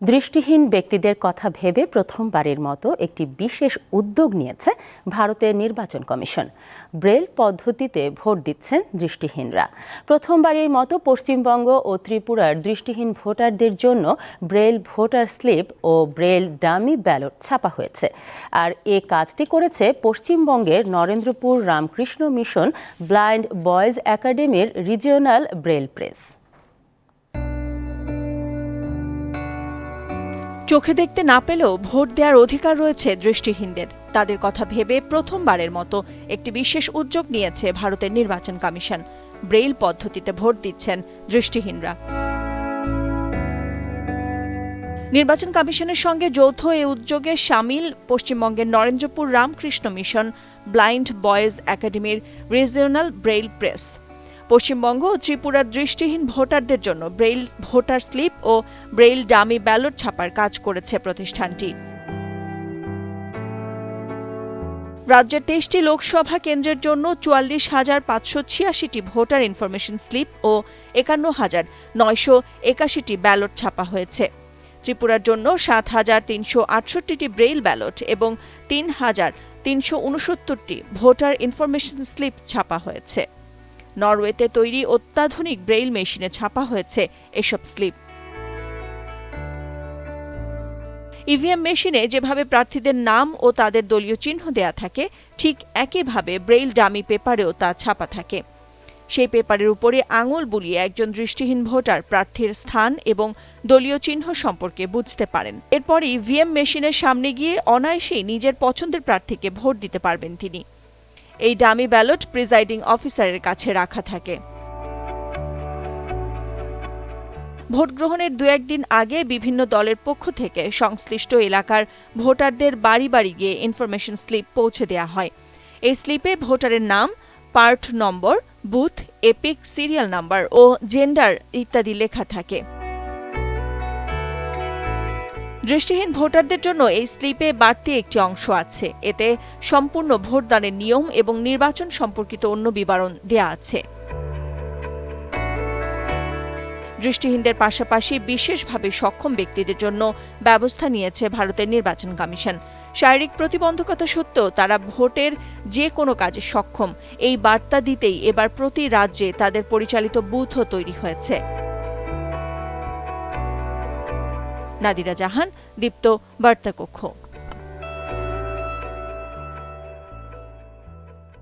দৃষ্টিহীন ব্যক্তিদের কথা ভেবে প্রথমবারের মতো একটি বিশেষ উদ্যোগ নিয়েছে ভারতের নির্বাচন কমিশন। ব্রেল পদ্ধতিতে ভোট দিচ্ছেন দৃষ্টিহীনরা। প্রথমবারের মতো পশ্চিমবঙ্গ ও ত্রিপুরার দৃষ্টিহীন ভোটারদের জন্য ব্রেল ভোটার স্লিপ ও ব্রেল ডামি ব্যালট ছাপা হয়েছে। আর এ কাজটি করেছে পশ্চিমবঙ্গের Narendrapur Ramakrishna mission blind boys একাডেমির রিজিওনাল ব্রেল প্রেস। চোখে দেখতে না পেলেও ভোট দেওয়ার অধিকার রয়েছে দৃষ্টিহীনদের। তাদের কথা ভেবে প্রথমবারের মতো একটি বিশেষ উদ্যোগ নিয়েছে ভারতের নির্বাচন কমিশন। ব্রেইল পদ্ধতিতে ভোট দিচ্ছেন দৃষ্টিহীনরা। নির্বাচন কমিশনের সঙ্গে যৌথ এ উদ্যোগে সামিল পশ্চিমবঙ্গের Narendrapur Ramakrishna mission, blind boys একাডেমির রিজিওনাল ব্রেইল প্রেস। পশ্চিমবঙ্গ ও ত্রিপুরার দৃষ্টিহীন ভোটারদের জন্য ব্রেইল ভোটার স্লিপ ও ব্রেইল ডামি ব্যালট ছাপার কাজ করেছে প্রতিষ্ঠানটি। রাজ্যের তেইশটি লোকসভা কেন্দ্রের জন্য চুয়াল্লিশ হাজার পাঁচশো ছিয়াশিটি ভোটার ইনফরমেশন স্লিপ ও একান্ন হাজার নয়শো একাশিটি ব্যালট ছাপা হয়েছে। ত্রিপুরার জন্য সাত হাজার তিনশো আটষট্টিটি ব্রেইল ব্যালট এবং তিন হাজার তিনশো উনসত্তরটি ভোটার ইনফরমেশন স্লিপ ছাপা হয়েছে। নরওয়েতে তৈরি অত্যাধুনিক ব্রেইল মেশিনে ছাপা হয়েছে এসব স্লিপ। ইভিএম মেশিনে যেভাবে প্রার্থীদের নাম ও তাদের দলীয় চিহ্ন দেয়া থাকে, ঠিক একইভাবে ব্রেইল ডামি পেপারেও তা ছাপা থাকে। সেই পেপারের উপরে আঙুল বুলিয়ে একজন দৃষ্টিহীন ভোটার প্রার্থীর স্থান এবং দলীয় চিহ্ন সম্পর্কে বুঝতে পারেন। এরপরই ইভিএম মেশিনের সামনে গিয়ে অনায়াসেই নিজের পছন্দের প্রার্থীকে ভোট দিতে পারবেন তিনি। এই ডামি ব্যালট প্রিজাইডিং অফিসারের কাছে রাখা থাকে। ভোট গ্রহণের দু একদিন আগে বিভিন্ন দলের পক্ষ থেকে সংশ্লিষ্ট এলাকার ভোটারদের বাড়ি বাড়ি গিয়ে ইনফরমেশন স্লিপ পৌঁছে দেওয়া হয়। এই স্লিপে ভোটারের নাম part number booth EPIC serial number ও জেন্ডার ইত্যাদি লেখা থাকে। দৃষ্টিহীন ভোটারদের জন্য এই স্লিপে বাড়তি একটি অংশ আছে। এতে সম্পূর্ণ ভোটদানের নিয়ম এবং নির্বাচন সম্পর্কিত অন্য বিবরণ দেয়া আছে। দৃষ্টিহীনদের পাশাপাশি বিশেষভাবে সক্ষম ব্যক্তিদের জন্য ব্যবস্থা নিয়েছে ভারতের নির্বাচন কমিশন। শারীরিক প্রতিবন্ধকতা সত্ত্বেও তারা ভোটের যে কোনো কাজে সক্ষম। এই বার্তা দিতেই এবার প্রতি রাজ্যে তাদের পরিচালিত বুথও তৈরি হয়েছে। নাদিরা জাহান দীপ্ত বার্তা কক্ষ